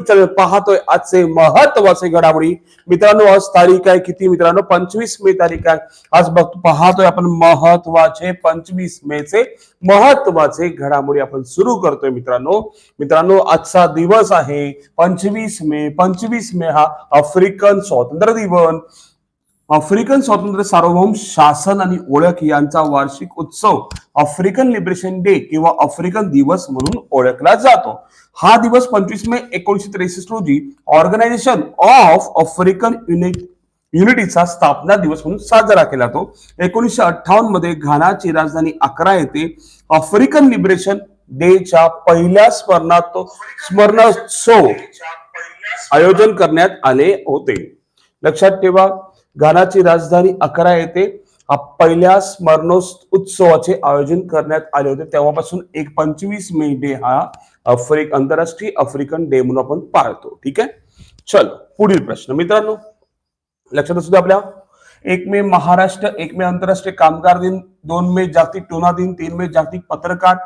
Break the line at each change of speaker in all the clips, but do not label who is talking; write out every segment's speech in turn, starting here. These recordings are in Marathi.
पाहतोय आजचे महत्त्वाचे घडामोडी. मित्रांनो आज तारीख आहे किती मित्रांनो? पंचवीस मे तारीख आहे. आज बघ पाहतोय आपण महत्त्वाचे पंचवीस मे चे महत्त्वाचे घडामोडी आपण सुरू करतोय मित्रांनो. मित्रांनो आजचा दिवस आहे पंचवीस मे. पंचवीस मे हा आफ्रिकन स्वातंत्र्य दिवस आफ्रिकन स्वातंत्र्य सार्वभौम शासन आणि ओळख यांचा वार्षिक उत्सव आफ्रिकन लिबरेशन डे किंवा आफ्रिकन दिवस म्हणून ओळखला जातो. हा दिवस पंचवीस मे एकोणीशे त्रेसष्ट रोजी ऑर्गनायझेशन ऑफ आफ्रिकन युनिट युनिटीचा स्थापना दिवस म्हणून साजरा केला जातो. एकोणीसशे अठ्ठावन्नमध्ये घानाची राजधानी अकरा येथे आफ्रिकन लिबरेशन डेच्या पहिल्या स्मरणात स्मरणोत्सव आयोजन करण्यात आले होते. लक्षात ठेवा घानाची राजधानी अकरा येथे पहिल्या स्मरणोत्स उत्सवाचे आयोजन करण्यात आले होते. तेव्हापासून एक पंचवीस मे डे हा आफ्रिक आंतरराष्ट्रीय आफ्रिकन डे म्हणून आपण पाळतो. ठीक आहे? चलो पुढील प्रश्न. मित्रांनो लक्षात असू द्या आपल्या. एक मे महाराष्ट्र एक मे आंतरराष्ट्रीय कामगार दिन दोन मे जागतिक टोना दिन तीन मे जागतिक पत्रकार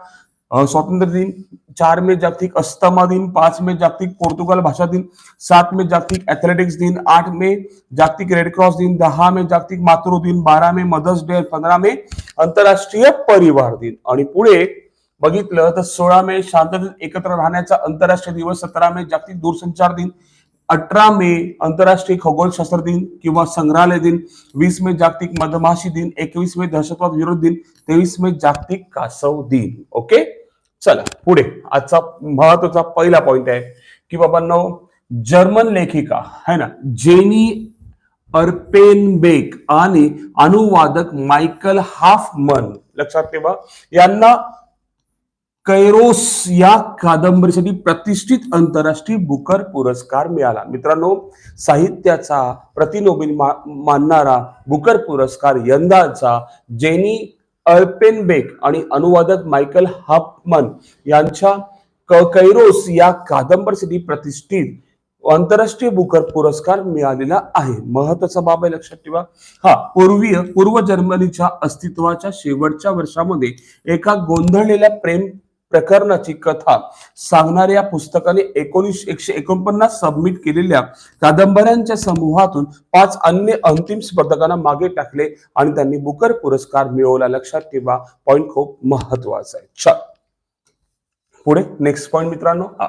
स्वातंत्र्य दिन चार मे जागतिक अस्थमा दिन पाच मे जागतिक पोर्तुगाल भाषा दिन सात मे जागतिक ॲथलेटिक्स दिन आठ मे जागतिक रेड क्रॉस दिन दहा मे जागतिक मातृ दिन बारा मे मदर्स डे पंधरा मे आंतरराष्ट्रीय परिवार दिन. आणि पुढे बघितलं तर सोळा मे शांततेत एकत्र राहण्याचा आंतरराष्ट्रीय दिवस सतरा मे जागतिक दूरसंचार दिन अठरा मे आंतरराष्ट्रीय खगोलशास्त्र दिन किंवा संग्रहालय दिन वीस मे जागतिक मधमाशी दिन एकवीस मे दहशतवाद विरोध दिन तेवीस मे जागतिक कासव दिन. ओके चला पुढे. आजचा महत्त्वाचा पहिला पॉइंट आहे की बाबांनो जर्मन लेखिका है ना? जेनी अर्पेनबेक आणि अनुवादक मायकल हाफमन. लक्षात ठेवा. यांना कैरोस या कादंबरीसाठी प्रतिष्ठित आंतरराष्ट्रीय बुकर पुरस्कार मिळाला. मित्रांनो साहित्याचा प्रतिनोबेल मा- मानणारा बुकर पुरस्कार यंदाचा जेनी अल्पेनबेक आणि अनुवादक मायकल हाफमन यांच्या क- कैरोस या कादंबरीसाठी प्रतिष्ठित आंतरराष्ट्रीय बुकर पुरस्कार मिळालेला आहे. महत्त्वाचा बाब आहे लक्षात ठेवा. हा पूर्वीय पूर्व जर्मनीच्या अस्तित्वाच्या शेवटच्या वर्षामध्ये एका गोंधळलेल्या प्रेम प्रकरणाची कथा सांगणाऱ्या पुस्तकाने एकोणीस एकशे एकोणपन्नास सबमिट केलेल्या कादंबऱ्यांच्या समूहातून पाच अन्य अंतिम स्पर्धकांना मागे टाकले आणि त्यांनी बुकर पुरस्कार मिळवला. लक्षात ठेवा पॉइंट खूप महत्त्वाचा आहे. चल. पुढे नेक्स्ट पॉइंट मित्रांनो. हा.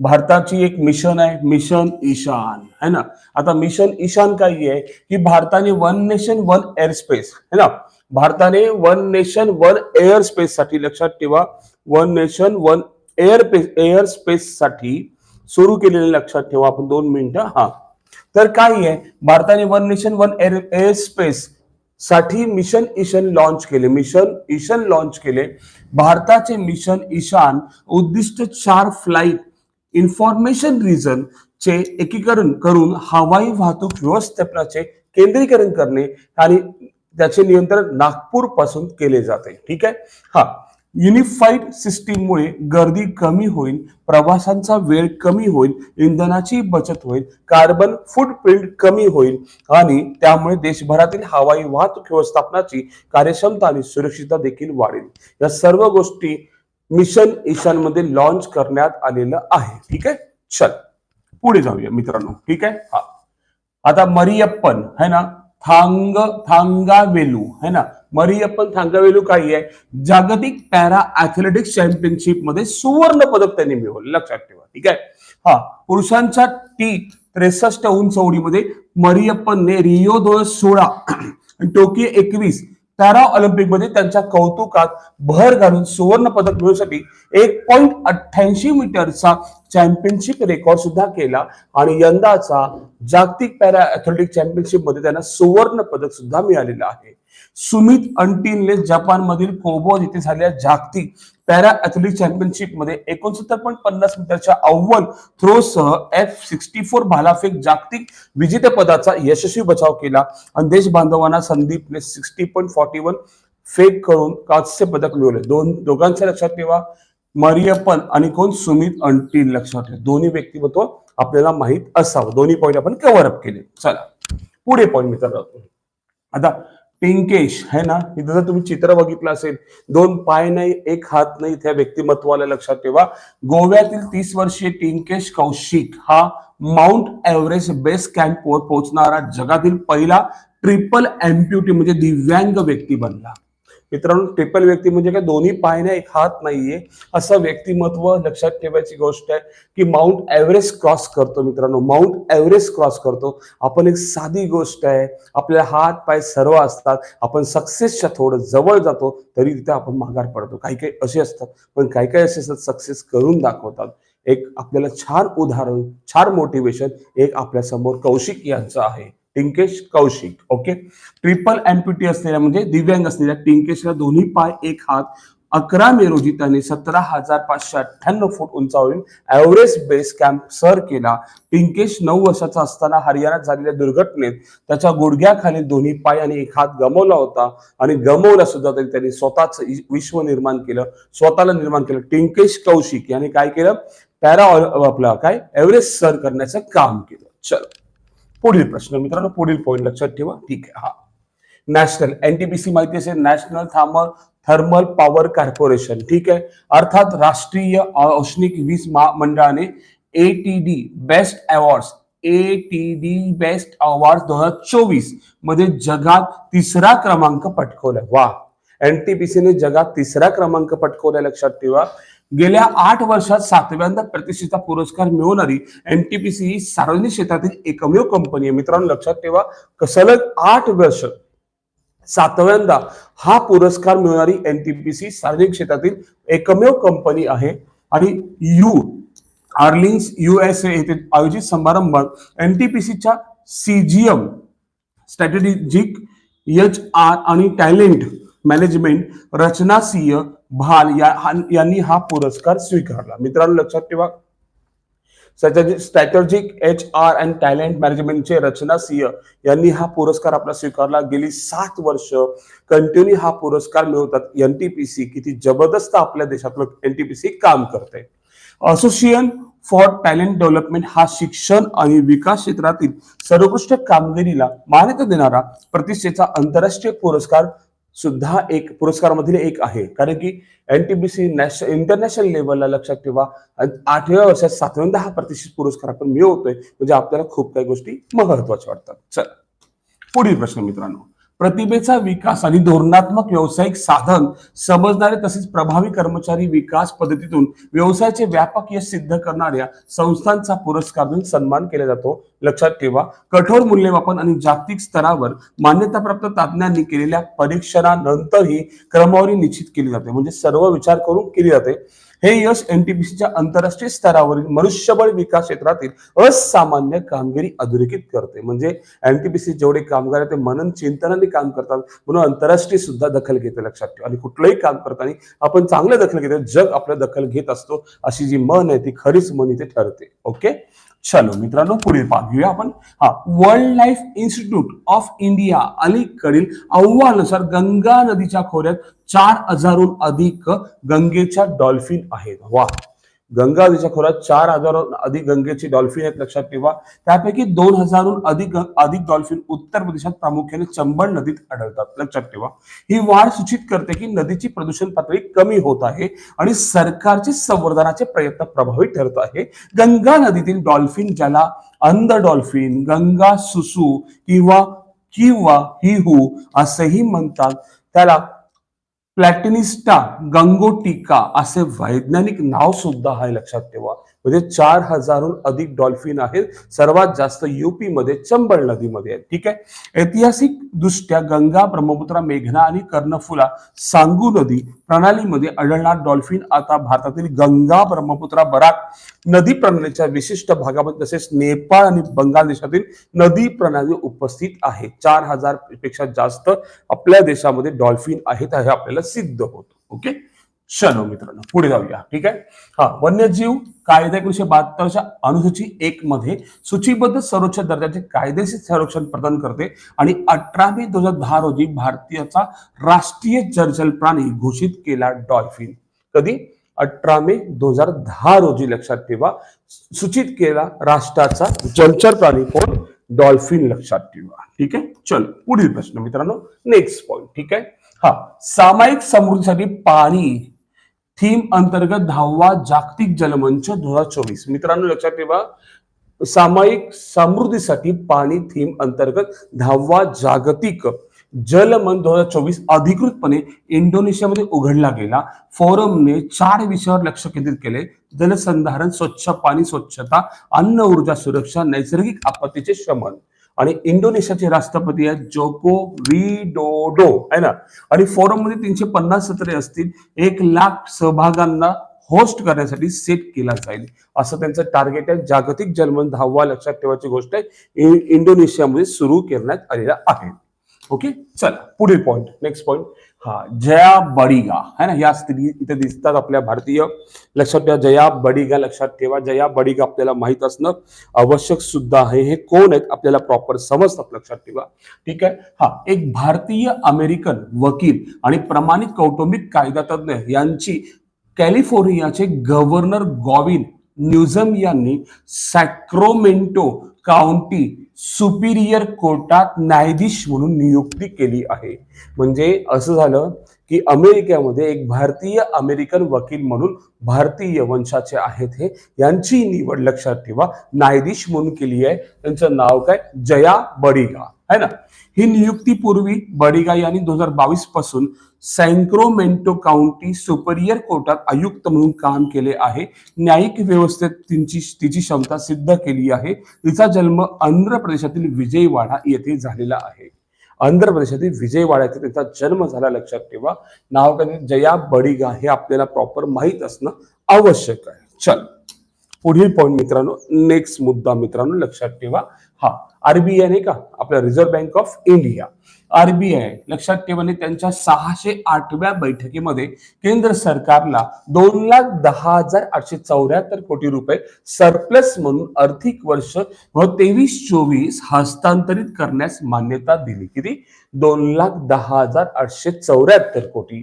भारताची एक मिशन आहे. मिशन ईशान. है ना? आता मिशन ईशान काय आहे? की भारताने one nation one air space है ना? भारताने one nation one air space साठी लक्षात ठेवा. One nation one air air space साठी सुरू केलेले लक्षात ठेवा. आपण दोन मिनिटं हा. तर काय आहे? भारताने one nation one air air space साठी मिशन ईशन लॉन्च केले. मिशन ईशन लॉन्च केले. भारताचे मिशन ईशान उद्दिष्ट चार फ्लाईट इन्फॉर्मेशन रिजन चे एकीकरण करून हवाई वाहतूक व्यवस्थापनाचे केंद्रीकरण करणे आणि त्याचे नियंत्रण नागपूरपासून केले जाते. ठीक आहे? हा. युनिफाईड सिस्टीममुळे गर्दी कमी होईल प्रवासांचा वेळ कमी होईल इंधनाची बचत होईल कार्बन फुटप्रिंट कमी होईल आणि त्यामुळे देशभरातील हवाई वाहतूक व्यवस्थापनाची कार्यक्षमता आणि सुरक्षितता देखील वाढेल. या सर्व गोष्टी मिशन ईशानमध्ये लॉन्च करण्यात आलेलं आहे. ठीक आहे? चल. पुढे जाऊया मित्रांनो. ठीक आहे? हा. आता मरियप्पन है ना? थांग थांगावेलू है ना? मरियप्पन थांगावेलू काही आहे. जागतिक पॅरा ऍथलेटिक्स चॅम्पियनशिपमध्ये सुवर्ण पदक त्यांनी मिळवलं. लक्षात ठेवा. ठीक आहे? हा पुरुषांच्या टी त्रेसष्ट उंच उडीमध्ये मरियप्पनने रिओ दोन सोळा टोकियो एकवीस पॅरा ऑलिम्पिकमध्ये त्यांच्या कौतुकात भर घालून सुवर्ण पदक मिळवण्यासाठी एक पॉईंट अठ्ठ्याऐंशी मीटरचा चॅम्पियनशिप रेकॉर्ड सुद्धा केला. आणि यंदाचा जागतिक पॅरा ऍथलेटिक चॅम्पियनशिपमध्ये त्यांना सुवर्ण पदक सुद्धा मिळालेलं आहे. सुमित अंटीनले जपान मधील कोबो येथे झालेल्या जागतिक पॅरा ऍथलेटिक चॅम्पियनशिपमध्ये एकोणसत्तर पॉईंट पन्नास मीटरच्या अव्वल थ्रो सह एफ सिक्स्टी फोर भालाफेक जागतिक विजेतेपदाचा यशस्वी बचाव केला. आणि देश बांधवांना संदीपने सिक्स्टी पॉईंट फॉर्टी वन फेक करून कांस्य पदक मिळवले. दोन दोघांच्या लक्षात ठेवा. मरियप्पन आणि कोण? सुमित अंटील लक्षात ठेवा. दोन्ही व्यक्तिमत्व आपल्याला माहीत असावं. दोन्ही पॉईंट आपण कव्हर अप केले. चला. पुढे पॉईंट मित्रांनो. आता पिंकेश है ना? इथं जर तुम्ही चित्र बघितलं असेल दोन पाय नाही एक हात नाही त्या व्यक्तिमत्वाला लक्षात ठेवा. गोव्यातील तीस वर्षीय टिंकेश कौशिक हा माउंट एव्हरेस्ट बेस कॅम्पवर पोहोचणारा जगातील पहिला ट्रिपल एम्प्युटी म्हणजे दिव्यांग व्यक्ती बनला. मित्रांनो ट्रिपल व्यक्ती म्हणजे काय? दोन्ही पाय नाही एक हात नाहीये. असं व्यक्तिमत्व लक्षात ठेवायची गोष्ट आहे की माउंट एव्हरेस्ट क्रॉस करतो मित्रांनो. माउंट एव्हरेस्ट क्रॉस करतो. आपण एक साधी गोष्ट आहे. आपल्या हात पाय सर्व असतात. आपण सक्सेसच्या थोडं जवळ जातो तरी तिथे आपण माघार पडतो. काही काही असे असतात पण काही काही असे असतात सक्सेस करून दाखवतात. एक आपल्याला छान उदाहरण छान मोटिवेशन एक आपल्यासमोर कौशिक यांचं आहे. Tinkesh Kaushik okay triple amputee असलेल्या म्हणजे दिव्यांग असलेल्या टिंकेशला दोन्ही पाय एक हात अकरा मे रोजी त्यांनी सतरा हजार पाचशे अठ्ठ्याण्णव फूट उंचावरून एव्हरेस्ट बेस कॅम्प सर केला. टिंकेश नऊ वर्षाचा असताना हरियाणात झालेल्या दुर्घटनेत त्याच्या गुडघ्याखाली दोन्ही पाय आणि एक हात गमवला होता आणि गमवला सुद्धा तरी त्यांनी स्वतःच विश्व निर्माण केलं स्वतःला निर्माण केलं. टिंकेश कौशिक यांनी काय केलं? पॅरा आपला काय? एव्हरेस्ट सर करण्याचं काम केलं. चल. पुढील प्रश्न मित्रांनो, पुढील पॉईंट लक्षात ठेवा. ठीक आहे, हा. नॅशनल एनटीपीसी माहिती असेल national thermal thermal power corporation ठीक आहे? अर्थात राष्ट्रीय औष्णिक वीज महामंडळाने ATD best awards ATD best award दोन हज़ार चोवीस मध्ये जगात तिसरा क्रमांक पटकवलाय. वा. एनटीपीसीने जगात तिसरा क्रमांक पटकवलाय, लक्षात ठेवा. गेल्या आठ वर्षात सातव्यांदा प्रतिष्ठेचा पुरस्कार मिळवणारी एनटीपीसी ही सार्वजनिक क्षेत्रातील एकमेव कंपनी आहे. मित्रांनो लक्षात ठेवा सलग आठ वर्ष? सातव्यांदा हा पुरस्कार मिळवणारी एनटीपीसी सार्वजनिक क्षेत्रातील एकमेव कंपनी आहे. आणि यू आर्लिन्स युएसए येथे आयोजित समारंभात एनटीपीसीच्या सीजीएम स्ट्रॅटेजिक एच आर आणि टॅलेंट मॅनेजमेंट रचना सिंह भाल यांनी हा पुरस्कार स्वीकारला. मित्रांनो लक्षात ठेवा. Strategic H R and talent मॅनेजमेंटचे Rachna Singh यांनी हा पुरस्कार आपला स्वीकारला. गेली सात वर्ष कंटिन्यू हा पुरस्कार मिळवतात. एनटीपीसी किती जबरदस्त आपल्या देशातलं एनटीपीसी काम करते. असोसिएशन फॉर टॅलेंट डेव्हलपमेंट हा शिक्षण आणि विकास क्षेत्रातील सर्वोत्कृष्ट कामगिरीला मान्यता देणारा प्रतिष्ठेचा आंतरराष्ट्रीय पुरस्कार सुद्धा एक पुरस्कारामधील एक आहे. कारण की एनटीबीसी नॅशनल इंटरनॅशनल लेवलला लक्षात ठेवा. आठव्या वर्षात सातव्यांदा हा प्रतिष्ठित पुरस्कार आपण मिळवतोय. म्हणजे आपल्याला खूप काही गोष्टी महत्त्वाच्या वाटतात. चल. पुढील प्रश्न मित्रांनो. प्रतिभेचा विकास आणि धोरणात्मक व्यावसायिक साधन समजणारे तसेच प्रभावी कर्मचारी विकास पद्धतीतून व्यवसायाचे व्यापक यश सिद्ध करणाऱ्या संस्थांचा पुरस्कार देऊन सन्मान केला जातो. लक्षात ठेवा कठोर मूल्यमापन आणि जागतिक स्तरावर मान्यताप्राप्त तज्ञांनी केलेल्या परीक्षणानंतर ही क्रमवारी निश्चित केली जाते. म्हणजे सर्व विचार करून केली जाते. हे यश एनटीपीसीच्या आंतरराष्ट्रीय स्तरावरील मनुष्यबळ विकास क्षेत्रातील असामान्य कामगिरी अधोरेखित करते. म्हणजे एनटीपीसी जेवढे कामगार आहेत ते मनन चिंतनाने काम करतात. म्हणून आंतरराष्ट्रीय सुद्धा दखल घेते लक्षात ठेवा. आणि कुठलंही काम करताना आपण चांगलं दखल घेतो. जग आपलं दखल घेत असतो. अशी जी मन आहे ती खरीच मन इथे ठरते. ओके? चलो मित्रांनो पुढील पाठ घेऊया आपण. हा world life institute of India अलीकडील अहवालानुसार गंगा नदीच्या खोऱ्यात चार हजारहून अधिक गंगेच्या डॉल्फिन आहेत. वा. गंगा नदीच्या खोऱ्यात चार हजारहून अधिक गंगेची डॉल्फिन आहेत लक्षात ठेवा. त्यापैकी दोन हजारहून अधिक अधिक डॉल्फिन उत्तर प्रदेशात प्रामुख्याने चंबळ नदीत आढळतात लक्षात ठेवा. ही वाढ सूचित करते की नदीची प्रदूषण पातळी कमी होत आहे आणि सरकारचे संवर्धनाचे प्रयत्न प्रभावी ठरत आहे. गंगा नदीतील डॉल्फिन ज्याला अंध डॉल्फिन गंगा सुसू किंवा किंवा हिहू असेही म्हणतात त्याला प्लॅटिनिस्टा गंगोटिका असे वैज्ञानिक नाव सुद्धा आहे लक्षात ठेवा. म्हणजे चार हजारहून अधिक डॉल्फिन आहेत. सर्वात जास्त युपीमध्ये चंबळ नदीमध्ये आहेत. ठीक आहे? ऐतिहासिक दृष्ट्या गंगा ब्रह्मपुत्रा मेघना आणि कर्णफुला सांगू नदी प्रणालीमध्ये आढळणार डॉल्फिन आता भारतातील गंगा ब्रह्मपुत्रा बराक नदी प्रणालीच्या विशिष्ट भागामध्ये तसेच नेपाळ आणि बंगाल देशातील नदी प्रणाली उपस्थित आहे. चार हजारपेक्षा जास्त आपल्या देशामध्ये डॉल्फिन आहेत हे आपल्याला सिद्ध होतं. ओके? चलो मित्रांनो पुढे जाऊया. ठीक आहे? हा वन्यजीव कायदा एकोणीशे बहात्तरच्या अनुसूची एक मध्ये सूचीबद्ध सर्वोच्च दर्जाचे कायदेशीर संरक्षण प्रदान करते आणि अठरा मे दोन हजार दहा रोजी भारतीयाचा राष्ट्रीय जलचर प्राणी घोषित केला डॉल्फिन. कधी? अठरा मे दोन हजार दहा रोजी लक्षात ठेवा. सूचित केला राष्ट्राचा जलचर प्राणी कोण? डॉल्फिन लक्षात ठेवा. ठीक आहे? चल पुढील प्रश्न मित्रांनो नेक्स्ट पॉइंट ठीक आहे? हा सामायिक समृद्धीसाठी पाणी थीम अंतर्गत दहावा जागतिक जलमंच दोन हजार चोवीस. मित्रांनो लक्षात ठेवा. सामायिक समृद्धीसाठी पाणी थीम अंतर्गत दहावा जागतिक जलमन दोन हजार चोवीस अधिकृतपणे इंडोनेशियामध्ये उघडला गेला. फोरमने चार विषयावर लक्ष केंद्रित केले. जलसंधारण स्वच्छ पाणी स्वच्छता अन्न ऊर्जा सुरक्षा नैसर्गिक आपत्तीचे शमन. आणि इंडोनेशियाचे राष्ट्रपती आहेत जोको विडोडो आहे ना? आणि फोरममध्ये तीनशे पन्नास सत्रे असतील. एक लाख सहभागांना होस्ट करण्यासाठी सेट केला जाईल. असं त्यांचं टार्गेट आहे. जागतिक जलमन दहावा लक्षात ठेवायची गोष्ट आहे. इंडोनेशियामध्ये सुरू करण्यात आलेला आहे. ओके चला पुढील पॉईंट नेक्स्ट पॉईंट हा जया बडिगा है ना? या स्त्री इथे दिसतात आपल्या भारतीय. लक्षात ठेवा जया बडिगा लक्षात ठेवा. जया बडिगा आपल्याला माहीत असणं आवश्यक सुद्धा आहे. हे कोण आहेत? आपल्याला प्रॉपर समजतात लक्षात ठेवा. ठीक आहे? हा एक भारतीय अमेरिकन वकील आणि प्रमाणित कौटुंबिक कायदा तज्ञ यांची कॅलिफोर्नियाचे गव्हर्नर गॉविन न्यूझम यांनी सॅक्रोमेंटो काउंटी सुपिरियर कोर्टात न्यायाधीश म्हणून नियुक्ती केली आहे. म्हणजे असं झालं की अमेरिकेमध्ये एक भारतीय अमेरिकन वकील म्हणून भारतीय वंशाचे आहेत हे. यांची निवड लक्षात ठेवा. न्यायाधीश म्हणून केली आहे. त्यांचं नाव काय? जया बडिगा. है ना? ही नियुक्ती पूर्वी बडिगा यांनी दोन हजार बावीसपासून सँक्रोमेंटो काउंटी सुपरियर कोर्टात आयुक्त म्हणून काम केले आहे. न्यायिक व्यवस्थेत तिची तिची क्षमता सिद्ध केली आहे. तिचा जन्म आंध्र प्रदेशातील विजयवाडा येथे झालेला आहे. आंध्र प्रदेशातील विजयवाडा येथे त्यांचा जन्म झाला लक्षात ठेवा. नाव काय जया बडिगा. हे आपल्याला प्रॉपर माहीत असणं आवश्यक आहे. चल. पुढील पॉईंट मित्रांनो नेक्स्ट मुद्दा मित्रांनो लक्षात ठेवा. हा आरबीआय नाही का? आपल्या Reserve Bank of India RBI लक्षात ठेवाने त्यांच्या सहाशे आठव्या बैठकीमध्ये केंद्र सरकारला दोन लाख दहा हजार आठशे चौऱ्याहत्तर कोटी रुपये सरप्लस म्हणून आर्थिक वर्ष व तेवीस चोवीस हस्तांतरित करण्यास मान्यता दिली किती? दोन लाख दहा हजार आठशे चौऱ्याहत्तर कोटी.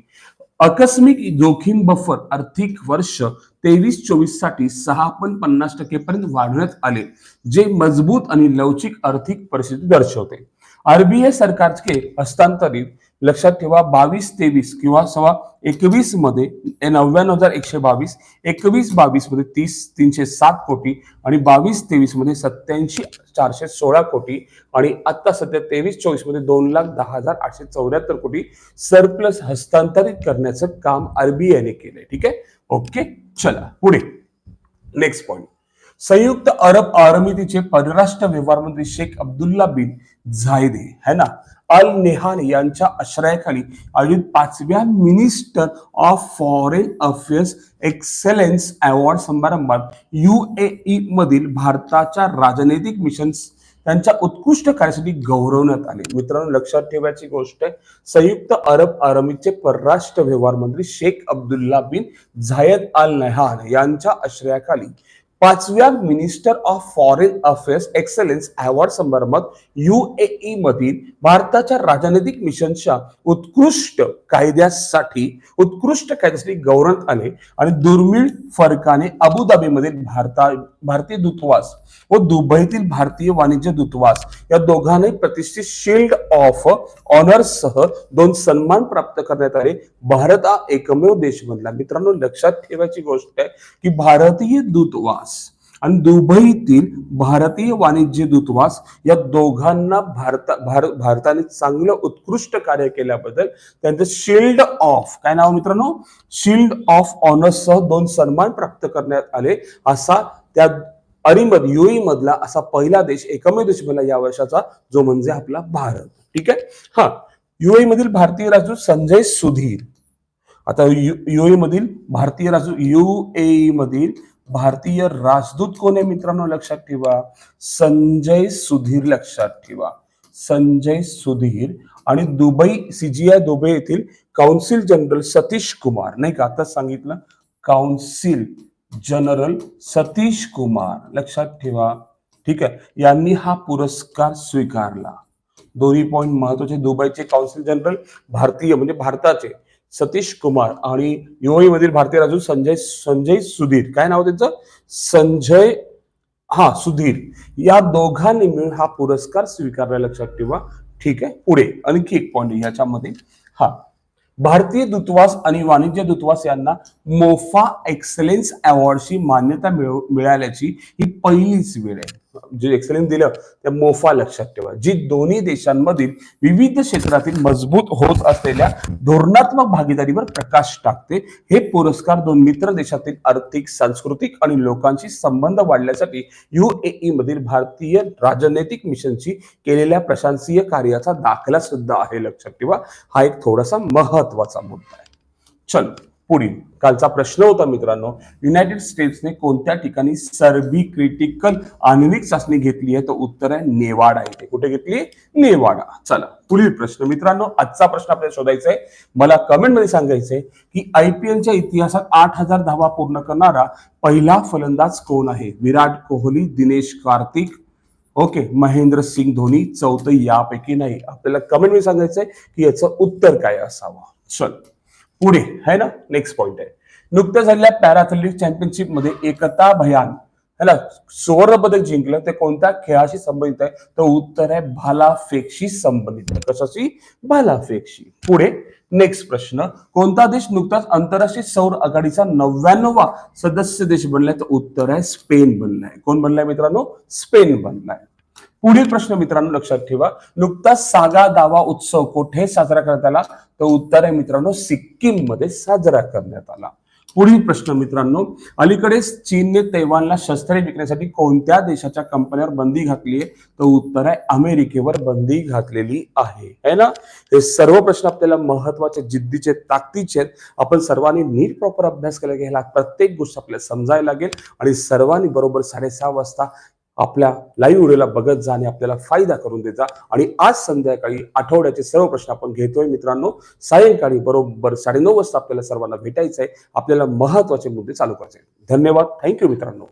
आकस्मिक जोखीम बफर आर्थिक वर्ष तेवीस चोवीससाठी सहा पण पन्नास टक्केपर्यंत वाढवण्यात आले जे मजबूत आणि लवचिक आर्थिक परिस्थिती दर्शवते. आरबीआय सरकारचे हस्तांतरित लक्षात ठेवा बावीस तेवीस किंवा सव्वा एकवीसमध्ये नव्याण्णव हजार एकशे बावीस एकवीस बावीसमध्ये तीस तीनशे सात कोटी आणि बावीस तेवीसमध्ये सत्याऐंशी चारशे सोळा कोटी आणि आता सध्या तेवीस चोवीसमध्ये दोन लाख दहा हजार आठशे चौऱ्याहत्तर कोटी सरप्लस हस्तांतरित करण्याचं काम आरबीआयने केलंय. ठीक आहे? ओके चला पुढे. नेक्स्ट पॉइंट संयुक्त अरब अमिरातीचे परराष्ट्र व्यवहार मंत्री शेख अब्दुल्ला बिन झायदे है ना? अल नेहान यांच्या आश्रयाखाली आयोजित पाचव्या minister of foreign affairs excellence award समारंभात युएई मधील भारताच्या राजनैतिक मिशन त्यांच्या उत्कृष्ट कार्यासाठी गौरवण्यात आले. मित्रांनो लक्षात ठेवायची गोष्ट आहे संयुक्त अरब अमिरातीचे परराष्ट्र व्यवहार मंत्री शेख अब्दुल्ला बिन झायद अल नहान यांच्या आश्रयाखाली पाचव्या minister of foreign affairs excellence award समारंभात युएई मधील भारताच्या राजनैतिक मिशनच्या उत्कृष्ट कायद्यासाठी उत्कृष्ट कायद्यासाठी गौरवण्यात आले आणि दुर्मिळ फरकाने अबुधाबीमधील भारता भारतीय दूतवास व दुबईतील भारतीय वाणिज्य दूतवास या दोघांनाही प्रतिष्ठित शिल्ड ऑफ ऑनर्ससह सह दोन सन्मान प्राप्त करण्यात आले. भारत हा एकमेव देश बनला. मित्रांनो लक्षात ठेवायची गोष्ट आहे की भारतीय दूतवास आणि दुबईतील भारतीय वाणिज्य दूतवास या दोघांना भारत भार- भारताने चांगलं उत्कृष्ट कार्य केल्याबद्दल त्यांचं शिल्ड ऑफ काय नाव मित्रांनो? शिल्ड ऑफ ऑनर्ससह सह दोन सन्मान प्राप्त करण्यात आले. असा त्या अरिमद युई मधला असा पहिला देश एकमेव देश बनला या वर्षाचा जो म्हणजे आपला भारत. ठीक आहे? हा. युएई मधील भारतीय राजदूत संजय सुधीर. आता युई मधील भारतीय राजदूत ए मधील भारतीय राजदूत कोण आहे मित्रांनो लक्षात ठेवा? संजय सुधीर लक्षात ठेवा. संजय सुधीर आणि दुबई सीजीआय दुबई येथील काउन्सिल जनरल सतीश कुमार. नाही का? आता सांगितलं. Council general Satish Kumar. लक्षात ठेवा. ठीक आहे? यांनी हा पुरस्कार स्वीकारला. दोन्ही पॉईंट महत्त्वाचे. दुबईचे काउन्सिल जनरल भारतीय म्हणजे भारताचे. सतीश कुमार आणि युवई मधील भारतीय राजू संजय संजय सुधीर. काय नाव त्यांचं? संजय हा सुधीर. या दोघांनी मिळून हा पुरस्कार स्वीकारला लक्षात ठेवा. ठीक आहे? पुढे. आणखी एक पॉइंट याच्यामध्ये. हा. भारतीय दूतावास आणि वाणिज्य दूतावास यांना मोफा एक्सलेन्स अवॉर्डची मान्यता मिळाल्याची ही पहिलीच वेळ आहे. जे एक्सलन्स दिलं त्या मोफा लक्षात ठेवा. जी दोन्ही देशांमधील विविध क्षेत्रातील मजबूत होत असलेल्या धोरणात्मक भागीदारीवर प्रकाश टाकते हे पुरस्कार दोन मित्र देशातील आर्थिक सांस्कृतिक आणि लोकांशी संबंध वाढण्यासाठी युएई मधील भारतीय राजनैतिक मिशनची केलेल्या प्रशासकीय कार्याचा दाखला सुद्धा आहे लक्षात ठेवा. हा एक थोडासा महत्त्वाचा मुद्दा आहे. चलो पुढील. कालचा प्रश्न होता मित्रांनो युनायटेड स्टेट्सने कोणत्या ठिकाणी सर्बी क्रिटिकल आण्विक चाचणी घेतली आहे? तर उत्तर आहे नेवाडा इथे. कुठे घेतली? नेवाडा. चला पुढील प्रश्न. मित्रांनो आजचा प्रश्न आपल्याला शोधायचा आहे. मला कमेंटमध्ये सांगायचंय की आयपीएलच्या इतिहासात आठ हजार धावा पूर्ण करणारा पहिला फलंदाज कोण आहे? विराट कोहली दिनेश कार्तिक. ओके महेंद्र सिंग धोनी चौथं यापैकी नाही. आपल्याला कमेंटमध्ये सांगायचंय की याचं उत्तर काय असावं? चल. पुढे है ना? नेक्स्ट पॉइंट आहे. नुकत्याच झालेल्या पॅराथलेटिक चॅम्पियनशिपमध्ये एकता भयान है ना? सुवर्ण पदक जिंकलं ते कोणत्या खेळाशी संबंधित आहे? तर उत्तर आहे भालाफेकशी संबंधित आहे. कशाशी? भालाफेकशी. पुढे नेक्स्ट प्रश्न. कोणता देश नुकताच आंतरराष्ट्रीय सौर आघाडीचा नव्याण्णवा सदस्य देश बनलाय? तर उत्तर आहे स्पेन बनलाय. कोण बनलाय मित्रांनो? स्पेन बनलाय. पुढील प्रश्न मित्रांनो लक्षात ठेवा. नुकताच सागा दावा उत्सव कुठे साजरा करण्यात आला? तर उत्तर आहे मित्रांनो सिक्कीममध्ये साजरा करण्यात आला. पुढील प्रश्न मित्रांनो अलीकडेच चीनने तैवानला शस्त्रे विकण्यासाठी कोणत्या देशाच्या कंपन्यांवर बंदी घातली आहे? तर उत्तर आहे अमेरिकेवर बंदी घातलेली आहे. है ना? हे सर्व प्रश्न आपल्याला महत्त्वाचे जिद्दीचे ताकदीचे आहेत. आपण सर्वांनी नीट प्रॉपर अभ्यास केला घ्यायला प्रत्येक गोष्ट आपल्याला समजायला लागेल. आणि सर्वांनी बरोबर साडेसहा वाजता आपल्या लाईव्ह व्हिडिओला बघत जा आणि आपल्याला फायदा करून देत जा. आणि आज संध्याकाळी आठवड्याचे सर्व प्रश्न आपण घेतोय मित्रांनो. सायंकाळी बरोबर साडेनऊ वाजता आपल्याला सर्वांना भेटायचं आहे आपल्याला महत्त्वाचे मुद्दे चालू करायचे धन्यवाद. थँक्यू मित्रांनो.